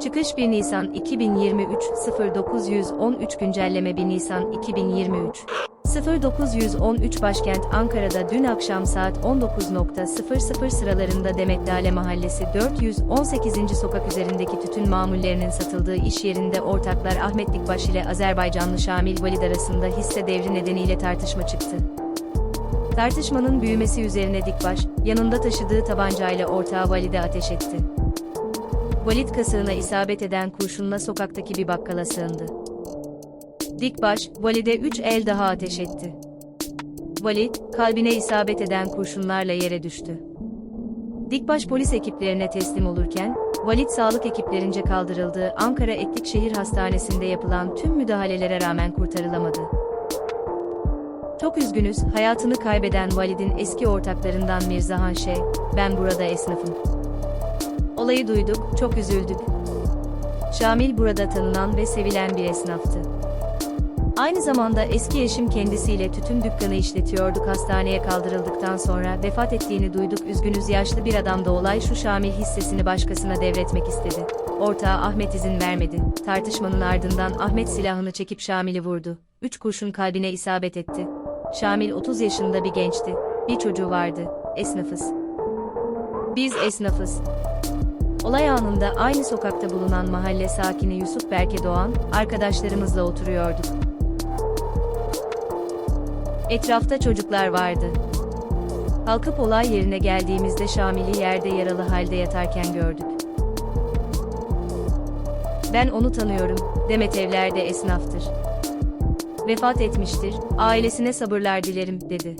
Çıkış 1 Nisan 2023 0913 güncelleme 1 Nisan 2023 0913 başkent Ankara'da dün akşam saat 19.00 sıralarında Demet Lale Mahallesi 418. sokak üzerindeki tütün mamullerinin satıldığı iş yerinde ortaklar Ahmet Dikbaş ile Azerbaycanlı Şamil Valid arasında hisse devri nedeniyle tartışma çıktı. Tartışmanın büyümesi üzerine Dikbaş, yanında taşıdığı tabancayla ortağı Valide ateş etti. Valid kasığına isabet eden kurşunla sokaktaki bir bakkala sığındı. Dikbaş, Valide üç el daha ateş etti. Valid, kalbine isabet eden kurşunlarla yere düştü. Dikbaş polis ekiplerine teslim olurken, Valid sağlık ekiplerince kaldırıldığı Ankara Etlikşehir Hastanesi'nde yapılan tüm müdahalelere rağmen kurtarılamadı. Çok üzgünüz, hayatını kaybeden Valid'in eski ortaklarından Mirzahan Şey, ben burada esnafım. Olayı duyduk, çok üzüldük. Şamil burada tanınan ve sevilen bir esnaftı. Aynı zamanda eski eşim kendisiyle tütün dükkanı işletiyorduk hastaneye kaldırıldıktan sonra vefat ettiğini duyduk üzgünüz yaşlı bir adam da olay şu Şamil hissesini başkasına devretmek istedi. Ortağı Ahmet izin vermedi. Tartışmanın ardından Ahmet silahını çekip Şamil'i vurdu. Üç kurşun kalbine isabet etti. Şamil 30 yaşında bir gençti. Bir çocuğu vardı. Esnafız. Biz esnafız. Olay anında aynı sokakta bulunan mahalle sakini Yusuf Berke Doğan, arkadaşlarımızla oturuyorduk. Etrafta çocuklar vardı. Kalkıp olay yerine geldiğimizde Şamil'i yerde yaralı halde yatarken gördük. Ben onu tanıyorum, Demet evlerde esnaftır. Vefat etmiştir, ailesine sabırlar dilerim, dedi.